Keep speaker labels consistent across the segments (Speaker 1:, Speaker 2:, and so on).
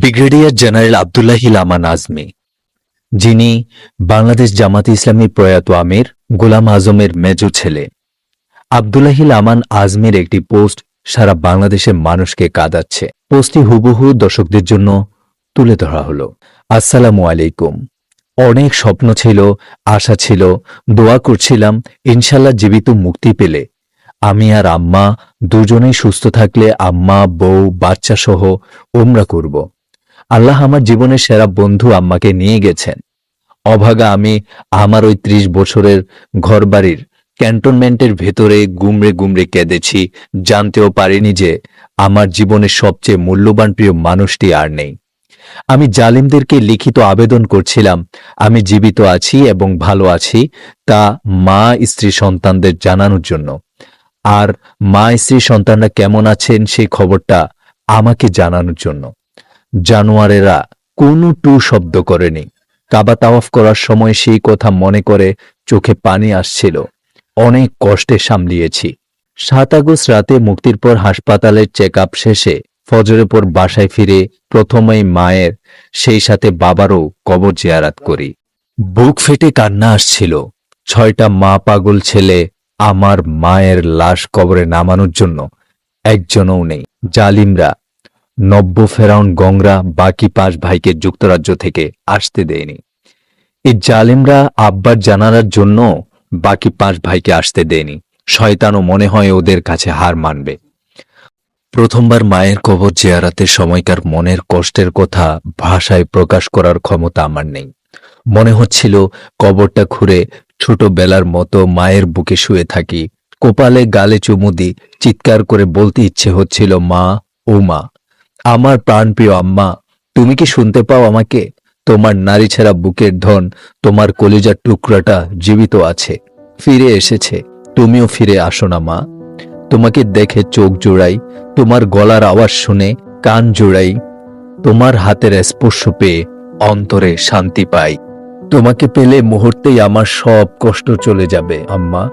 Speaker 1: Brigadier general Abdullahi Laman Azmi যিনি বাংলাদেশ জামাতে ইসলামী প্রয়াত আমির গোলাম আজমের মেজো ছেলে। আবদুল্লাহিল আমান আজমের একটি পোস্ট সারা বাংলাদেশের মানুষকে কাঁদাচ্ছে। পোস্টটি হুবহু দর্শকদের জন্য তুলে ধরা হলো। আসসালামু আলাইকুম। অনেক স্বপ্ন ছিল, আশা ছিল, দোয়া করছিলাম ইনশাল্লাহ জীবিত মুক্তি পেলে। আমি আর আম্মা দুজনেই সুস্থ থাকলে আম্মা, বউ বাচ্চা সহ ওমরা করব। আল্লাহ আমার জীবনের সেরা বন্ধু আম্মাকে নিয়ে গেছেন। অভাগা আমি আমার ওই ত্রিশ বছরের ঘরবাড়ির ক্যান্টনমেন্টের ভেতরে গুমড়ে গুমড়ে কেঁদেছি, জানতেও পারিনি যে আমার জীবনের সবচেয়ে মূল্যবান প্রিয় মানুষটি আর নেই। আমি জালিমদেরকে লিখিত আবেদন করছিলাম, আমি জীবিত আছি এবং ভালো আছি তা মা স্ত্রী সন্তানদের জানানোর জন্য। আর মা স্ত্রী সন্তানরা কেমন আছেন সেই খবরটা আমাকে জানানোর জন্য। জানোয়ারেরা কোনো টু শব্দ করেনি। কাবা তাওয়াফ করার সময় সেই কথা মনে করে চোখে পানি আসছিল। অনেক কষ্টে সামলিয়েছি। সাত আগস্ট রাতে মুক্তির পর হাসপাতালের চেক আপ শেষে ফজরের পর বাসায় ফিরে প্রথমেই মায়ের, সেই সাথে বাবারও কবর জিয়ারাত করি। বুক ফেটে কান্না আসছিল। ছয়টা মা পাগল ছেলে আমার মায়ের লাশ কবরে নামানোর জন্য একজনও নেই। জালিমরা নব্য ফেরাউন গংরা বাকি পাঁচ ভাইকে যুক্তরাজ্য থেকে আসতে দেয়নি। এই জালেমরা আব্বার জানালার জন্য বাকি পাঁচ ভাইকে আসতে দেয়নি। শয়তানও মনে হয় ওদের কাছে হার মানবে। প্রথমবার মায়ের কবর জিয়ারাতের সময়কার মনের কষ্টের কথা ভাষায় প্রকাশ করার ক্ষমতা আমার নেই। মনে হচ্ছিল কবরটা খুঁড়ে ছোটবেলার মতো মায়ের বুকে শুয়ে থাকি। কোপালে গালে চুমু দি চিৎকার করে বলতে ইচ্ছে হচ্ছিল, মা, ও মা। আমার প্রাণপ্রিয় আম্মা, তুমি কি শুনতে পাও আমাকে? তোমার নারী ছাড়া বুকের ধন, তোমার কলিজার টুকরাটা জীবিত আছে, ফিরে এসেছে। তুমিও ফিরে আসো না, মা। তোমাকে দেখে চোখ জোড়াই, তোমার গলার আওয়াজ শুনে কান জোড়াই, তোমার হাতের স্পর্শ পেয়ে অন্তরে শান্তি পাই। তোমাকে পেলে মুহূর্তেই আমার সব কষ্ট চলে যাবে, আম্মা।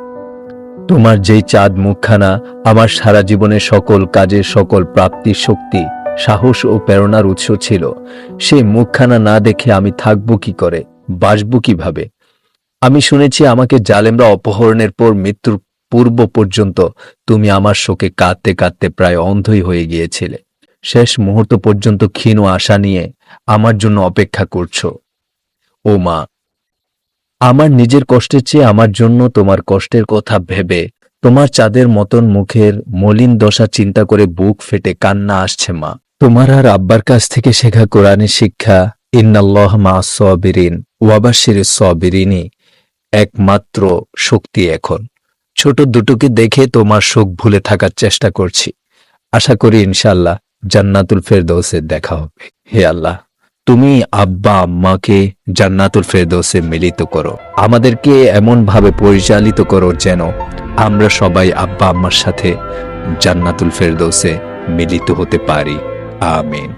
Speaker 1: তোমার যেই চাঁদ মুখখানা, আমার সারা জীবনের সকল কাজের সকল প্রাপ্তির শক্তি সাহস ও প্রেরণার উৎস ছিল। সে মুখখানা না দেখে আমি থাকব কি করে? বাসবো কীভাবে? আমি শুনেছি আমাকে জালেমরা অপহরণের পর মৃত্যুর পূর্ব পর্যন্ত তুমি আমার শোকে কাঁদতে কাঁদতে প্রায় অন্ধই হয়ে গিয়েছিলে। শেষ মুহূর্ত পর্যন্ত ক্ষীণ আশা নিয়ে আমার জন্য অপেক্ষা করছ। ও মা, আমার নিজের কষ্টের চেয়ে আমার জন্য তোমার কষ্টের কথা ভেবে তোমার চাঁদের মতন মুখের মলিন দশা চিন্তা করে বুক ফেটে কান্না আসছে মা। তোমার আর আব্বার কাছ থেকে শেখা কোরআনের শিক্ষা ইন্নাল্লাহ মা সবিরিন ওয়াবাসির সবিরিনই একমাত্র শক্তি এখন। ছোট দুটোকে দেখে তোমার শোক ভুলে থাকার চেষ্টা করছি। আশা করি ইনশাল্লাহ জান্নাতুল ফেরদৌসে দেখা হবে। হে আল্লাহ, তুমি আব্বা, আম্মাকে জান্নাতুল ফেরদৌসে মিলিত করো। আমাদেরকে এমন ভাবে পরিচালিত করো যেন আমরা সবাই আব্বা, আম্মার সাথে জান্নাতুল ফেরদৌসে মিলিত হতে পারি। আমিন